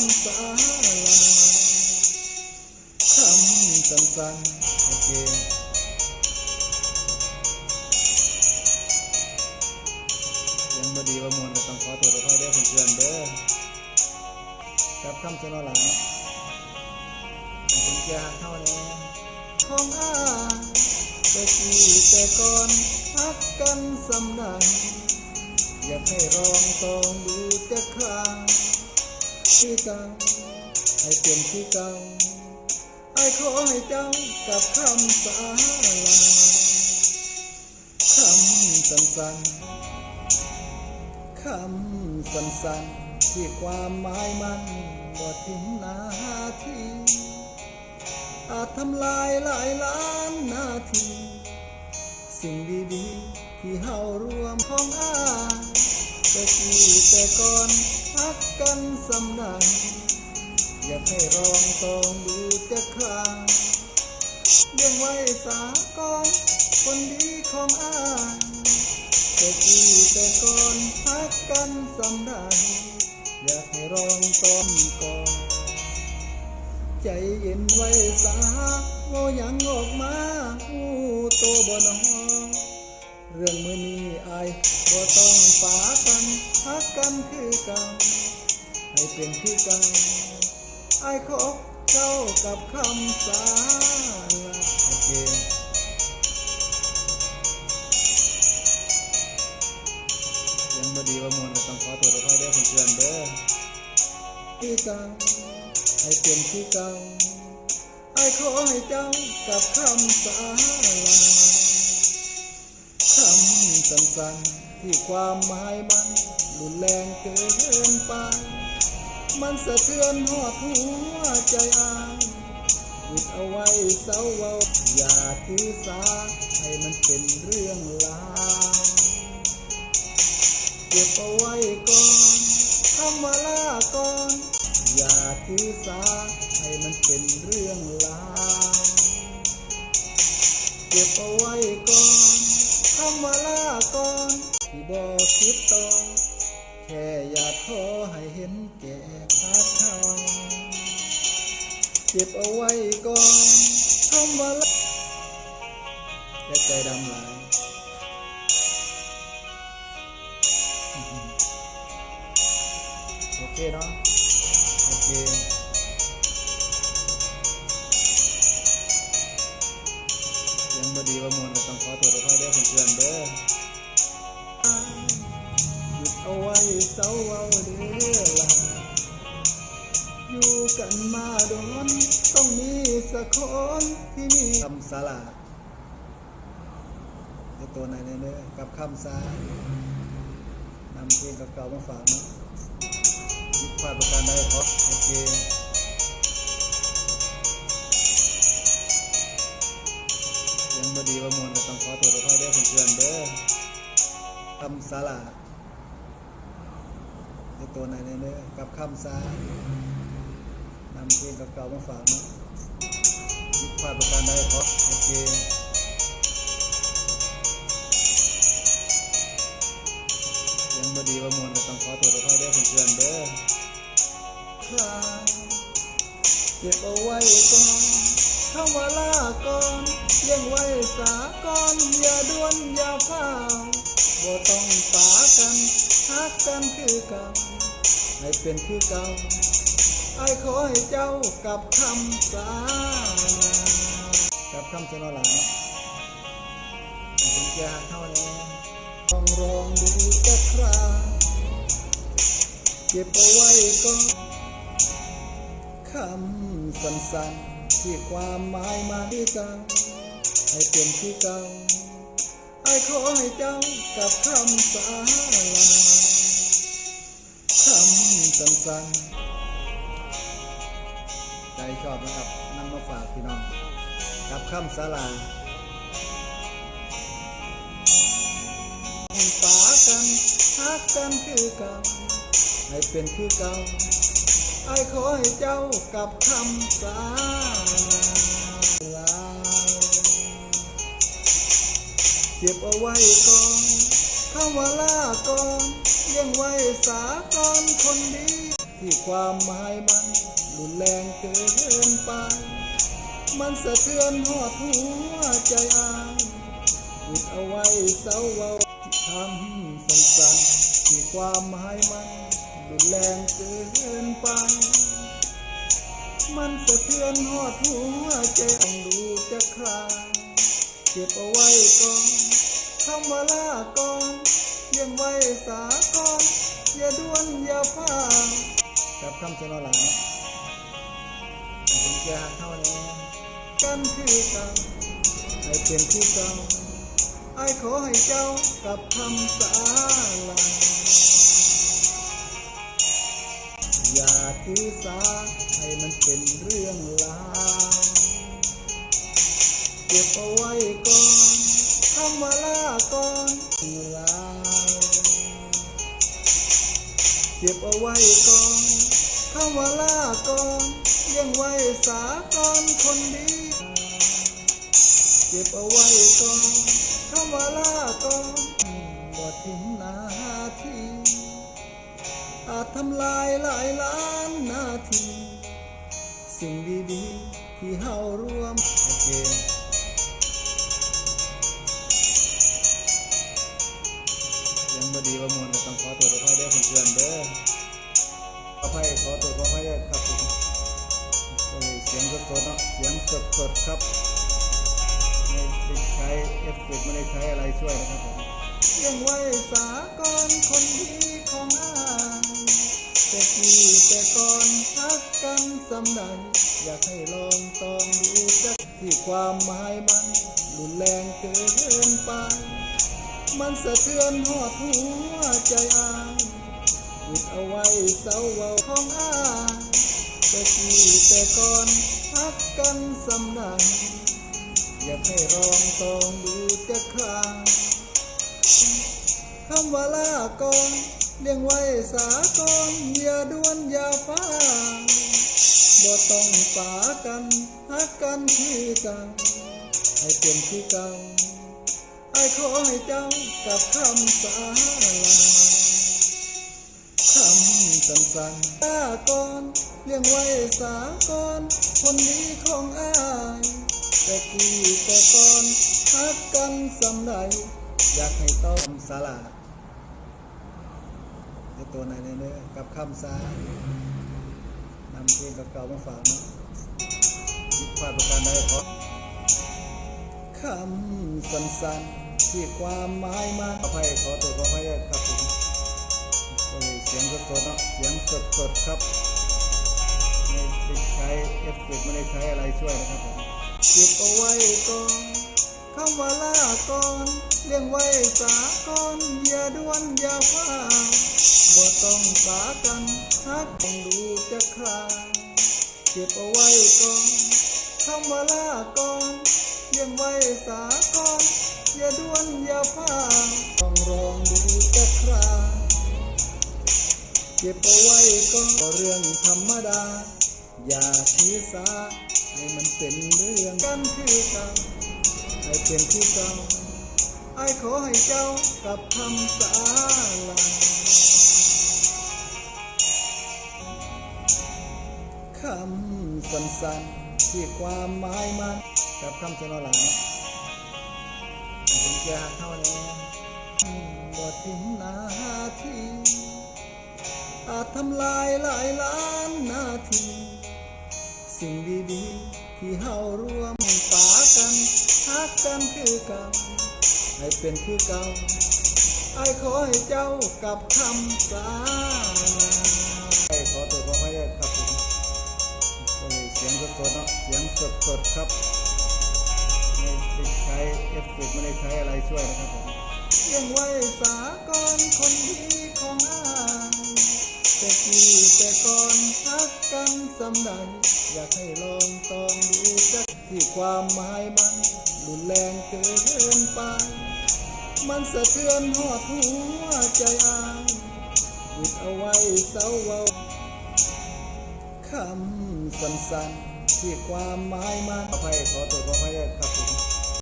ำสาลาคำสั้นๆโอเคยังบดีว่ามวนก็ต้องขอตัวขอโทษเด้เพื่อนเด้อกับคำเสนอหลานผมจะเข้าแน่ของอาแต่กี้แต่ก่อนพักกันสำนักอยากให้ลองตองดูจะครั้ง ที่เก่าให้เปลี่ยนที่เก่าไอ้ขอให้เจ้ากับคำสาลาคำสั้นๆคำสั้นๆที่ความหมายมันบ่ถึงนาทีอาจทำลายหลายล้านนาที สิ่งดีๆ ที่เฮารวมของอาแต่กี้แต่ก่อน กันสำนักอยากให้ลองตองดูจะครั้งเลี้ยงไว้สากอนคนดีของอายแต่กี้แต่ก่อนพักกันสำนักอยากให้ลองตองก่อนใจเย็นไว้สาโง่ยังออกมาอู้โตบ่นอเรื่องมือนี้อายบ่ต้องปากันพักกันคือกัน ให้เป็นคือเกันอายขอเจ้ากับคำสาลาโอเคยังบดีว่ามวนก็ต้องขอตัวขอโทษเด้อเพื่อนเด้อคือเกันให้เป็นที่เก่าไอ้ขอให้เจ้ากับคำสาลาคำสั้นๆที่ความหมายมันรุนแรงเกินไป มันสะเทือนหอดหัวใจอายหยุดเอาไว้เศร้าเว้าอย่าถือสาให้มันเป็นเรื่องลาเก็บเอาไว้ก่อนคำว่าลาก่อน อย่าถือสาให้มันเป็นเรื่องลาเก็บเอาไว้ก่อนคำว่าลาก่อนที่บอกคิดต่อ ขอให้เห็นแก่พาดทางเก็บเอาไว้ก่อนคำว่าละใจดำหลายโอเคเนาะโอเค สาลาในตัวไหนเด้อกับคำสานำเพลงเก่าๆมาฝากนะผิดพลาดประการใดขอโอเคยังบดีว่ามวนก็ต้องขอตัวขอโทษเด้อเพื่อนเด้อคำสาลาในตัวไหนเด้อกับคำสานำเพลงเก่าๆมาฝากนะ ผิดพลาดประการใดขอโอเคยังบดีว่ามวนก็ต้องขอตัวขอโทษเด้เพื่อนเด้อคลายเก็บเอาไว้ก่อนคำว่าลาก่อนเลี้ยงไว้สาก่อนอย่าด่วนอย่าเฝ้าบ่ต้องปากันฮักกันคือเก่าให้เป็นคือเก่า ไอ้ขอให้เจ้ากับคำสาลากับคำสนอหลานเนาะผมจะเข้าแน่ลองลองดูจะคราเก็บเอาไว้ก็คำสั้นๆที่ความหมายมาที่เก่าให้เป็นที่เก่าไอ้ขอให้เจ้ากับคำสาลาคำสั้นๆ ใจชอบนะครับนำมาฝากพี่น้องกับคำสาลาปากันฮักกันคือเก่าให้เป็นคือเก่าไอ้ขอให้เจ้ากับคำสาลาเก็บเอาไว้ก่อนคำว่าลาก่อนเลี้ยงไว้สาก่อนคนดี ที่ความหมายมันรุนแรงเกินไป มันสะเทือนหอดหัวใจอายหยุดเอาไว้เศร้าเว้าที่ทำสั้นๆที่ความหมายมันรุนแรงเกินไป มันสะเทือนหอดหัวใจต้องดูจะคลายเก็บเอาไว้ก่อนคำว่าลาก่อนเลี้ยงไว้สาก่อนอย่าด่วนอย่าฟ้า กับคำเสนอหลานผมจะเข้าแน่กันคือกันให้เป็นที่เก่าไอ้ขอให้เจ้ากับคำสาลาอย่าถือสาให้มันเป็นเรื่องราเก็บเอาไว้ก่อนคำว่าลาก่อนลาเก็บเอาไว้ก่อน คำว่าลาก่อนเลี้ยงไว้สาก่อนคนดีเก็บเอาไว้ก่อนคำว่าลาก่อนบ่ถึงนาทีอาจทำลายหลายล้านนาที สิ่งดีๆที่เฮารวมโอเคยังบ่ดีว่ามวลก็ต้องขอตัวขออภัยเด้อเพื่อนๆเด้อขออภัยขอตัว สียงสดๆเนาะเสียงสดๆครับไม่ได้ใช้เอฟเฟกต์ไม่ได้ใช้อะไรช่วยนะครับผมเลี้ยงไว้สากลคนดีของอายแต่กี้แต่ก่อนทักกันสำใดอยากให้ลองตองดูจักที่ความหมายมันรุนแรงเกินไป มันสะเทือนหอดหัวใจอายหยุดเอาไว้เศร้าเว้าของอาย แต่กี้แต่ก่อนทักกันสำใดอยากให้ลองตองดูจะครางคำว่าลากอนเลี้ยงไว้สากอนอย่าด่วนอย่าฟ้าบ่ต้องปากันฮักกันคือกันให้เป็นคือเก่าไอ้ขอให้เจ้ากับคำสาลาคำสั้นๆตาก่อน เลี้ยงไว้สาก่อนคนดีของอายแต่กี้แต่ก่อนฮักกันสำใดอยากให้ต้อมสาลาในตัวไหนเนื้อกับคำสานำเพลงเก่าๆมาฝากนะคิดพลาดประการใดขอคำสั้นๆที่ความหมายมันขอภัยขอตัวขออภัยด้ครับผมเสียงสดๆเนาะเสียงสดๆครับ ฟเฟกต์ไม่ได้ใช้อะไรช่วยนะครับผมเก็บเอาไว้ก่อนคำว่าลาก่อนเลี้ยงไว้สาก่อนอย่าด่วนอย่าฟ้าบ่ต้องปากันฮักต้องดูจะคลาเก็บเอาไว้ก่อนคำว่าลาก่อนเลี้ยงไว้สาก่อนอย่าด่วนอย่าฟ้าต้องรองดูจะคลาเก็บเอาไว้ก็เรื่องธรรมดา อย่าถือสาให้มันเป็นเรื่องกันคือกันให้เป็นที่เก่าไอ้ขอให้เจ้ากับคำสาลาคำสั้นๆที่ความหมายมันกับคำเสนอหลานนะผมจะเข้าแน่บ่ถึงนาทีอาจทำลายหลายล้านนาที สิ่งดีๆ ที่เฮาร่วมปากันฮักกันคือเกันให้เป็นคือเก่าไอ้ขอให้เจ้ากับคำสาไอ้ขอตัวขออภัยด้ครับผมโอ้ยเสียงสดๆเนาะเสียงสดๆครับไม่ได้ใช้เอฟเฟกต์ไม่ได้ใช้อะไรช่วยนะครับผมเลี้ยงไว้สากลคนดีของอา แต่กี้แต่ก่อนทักกันสำใดอยากให้ลองตองดูจักที่ความหมายมันรุนแรงเกินไป มันสะเทือนหอดหัวใจอายหยุดเอาไว้เศร้าเว้าคำสั้นๆที่ความหมายมันขออภัยขอตัวขออภัยด้วยครับผม